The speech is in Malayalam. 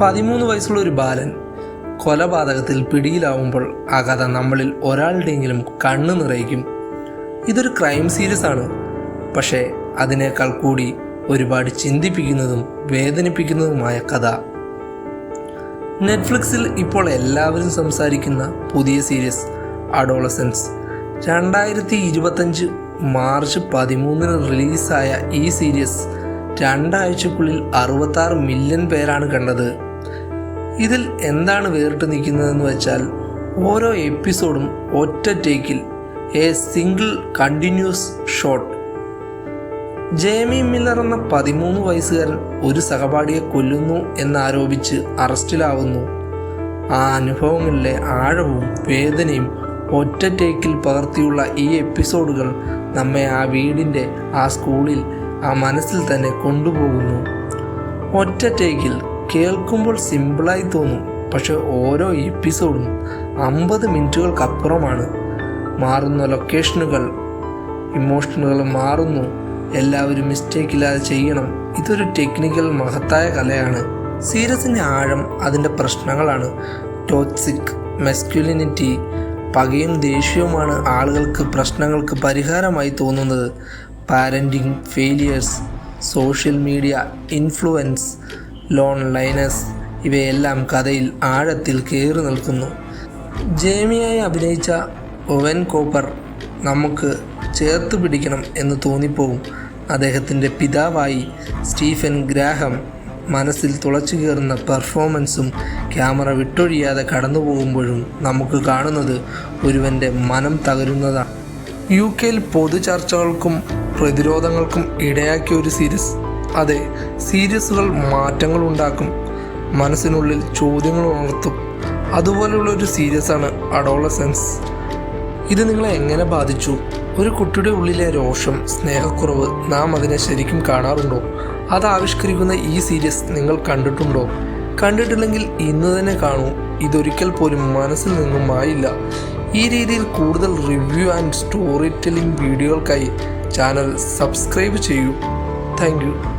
പതിമൂന്ന് വയസ്സുള്ള ഒരു ബാലൻ കൊലപാതകത്തിൽ പിടിയിലാവുമ്പോൾ ആ കഥ നമ്മളിൽ ഒരാളുടെയെങ്കിലും കണ്ണു നിറയിക്കും. ഇതൊരു ക്രൈം സീരീസ് ആണ്. പക്ഷേ അതിനേക്കാൾ കൂടി ഒരുപാട് ചിന്തിപ്പിക്കുന്നതും വേദനിപ്പിക്കുന്നതുമായ കഥ. നെറ്റ്ഫ്ലിക്സിൽ ഇപ്പോൾ എല്ലാവരും സംസാരിക്കുന്ന പുതിയ സീരീസ് അഡോളസൻസ് രണ്ടായിരത്തി ഇരുപത്തഞ്ച് മാർച്ച് പതിമൂന്നിന് റിലീസായ ഈ സീരീസ് രണ്ടാഴ്ചക്കുള്ളിൽ അറുപത്താറ് മില്യൺ പേരാണ് കണ്ടത്. ഇതിൽ എന്താണ് വേറിട്ട് നിൽക്കുന്നതെന്ന് വെച്ചാൽ ഓരോ എപ്പിസോഡും ഒറ്റ ടേക്കിൽ a single continuous shot. Jamie Miller എന്ന പതിമൂന്ന് വയസ്സുകാരൻ ഒരു സഹപാഠിയെ കൊല്ലുന്നു എന്നാരോപിച്ച് അറസ്റ്റിലാവുന്നു. ആ അനുഭവങ്ങളിലെ ആഴവും വേദനയും ഒറ്റ ടേക്കിൽ പകർത്തിയുള്ള ഈ എപ്പിസോഡുകൾ നമ്മെ ആ വീടിന്റെ ആ സ്കൂളിൽ ആ മനസ്സിൽ തന്നെ കൊണ്ടുപോകുന്നു. ഒറ്റ ടേക്കിൽ കേൾക്കുമ്പോൾ സിമ്പിളായി തോന്നും. പക്ഷെ ഓരോ എപ്പിസോഡും അമ്പത് മിനിറ്റുകൾക്കപ്പുറമാണ്. മാറുന്ന ലൊക്കേഷനുകൾ ഇമോഷനുകൾ മാറുന്നു. എല്ലാവരും മിസ്റ്റേക്ക് ഇല്ലാതെ ചെയ്യണം. ഇതൊരു ടെക്നിക്കൽ മഹത്തായ കലയാണ്. സീരിയസിന്റെ ആഴം അതിന്റെ പ്രശ്നങ്ങളാണ്. ടോക്സിക് മെസ്ക്യുലിനിറ്റി പകയും ദേഷ്യവുമാണ് ആളുകൾക്ക് പ്രശ്നങ്ങൾക്ക് പരിഹാരമായി തോന്നുന്നത്. Parenting failures social media influence loneliness ഇവയെല്ലാം കഥയിൽ ആഴത്തിൽ കയറി നിൽക്കുന്നു. ജേമിയായി അഭിനയിച്ച ഒവൻ കോപ്പർ നമുക്ക് ചേർത്ത് പിടിക്കണം എന്ന് തോന്നിപ്പോവും. അദ്ദേഹത്തിന്റെ പിതാവായി സ്റ്റീഫൻ ഗ്രാഹം മനസ്സിൽ തുളച്ചു കയറുന്ന പെർഫോമൻസും ക്യാമറ വിട്ടൊഴിയാതെ കടന്നു പോകുമ്പോഴും നമുക്ക് കാണുന്നത് ഒരുവന്റെ മനം തകരുന്നതാണ്. യു കെയിൽ പൊതുചർച്ചകൾക്കും പ്രതിരോധങ്ങൾക്കും ഇടയാക്കിയ ഒരു സീരീസ്. അതെ സീരീസുകൾ മാറ്റങ്ങൾ ഉണ്ടാക്കും. മനസ്സിനുള്ളിൽ ചോദ്യങ്ങൾ ഉണർത്തും. അതുപോലെയുള്ള ഒരു സീരീസാണ് അഡോളസെൻസ്. ഇത് നിങ്ങളെ എങ്ങനെ ബാധിച്ചു? ഒരു കുട്ടിയുടെ ഉള്ളിലെ രോഷം സ്നേഹക്കുറവ് നാം അതിനെ ശരിക്കും കാണാറുണ്ടോ? അത് ആവിഷ്കരിക്കുന്ന ഈ സീരീസ് നിങ്ങൾ കണ്ടിട്ടുണ്ടോ? കണ്ടിട്ടില്ലെങ്കിൽ ഇന്ന് തന്നെ കാണൂ. ഇതൊരിക്കൽ പോലും മനസ്സിൽ നിന്നും മായില്ല ഈ രീതിയിൽ കൂടുതൽ റിവ്യൂ ആൻഡ് സ്റ്റോറി ടെല്ലിംഗ് വീഡിയോകൾക്കായി ചാനൽ സബ്സ്ക്രൈബ് ചെയ്യൂ. താങ്ക്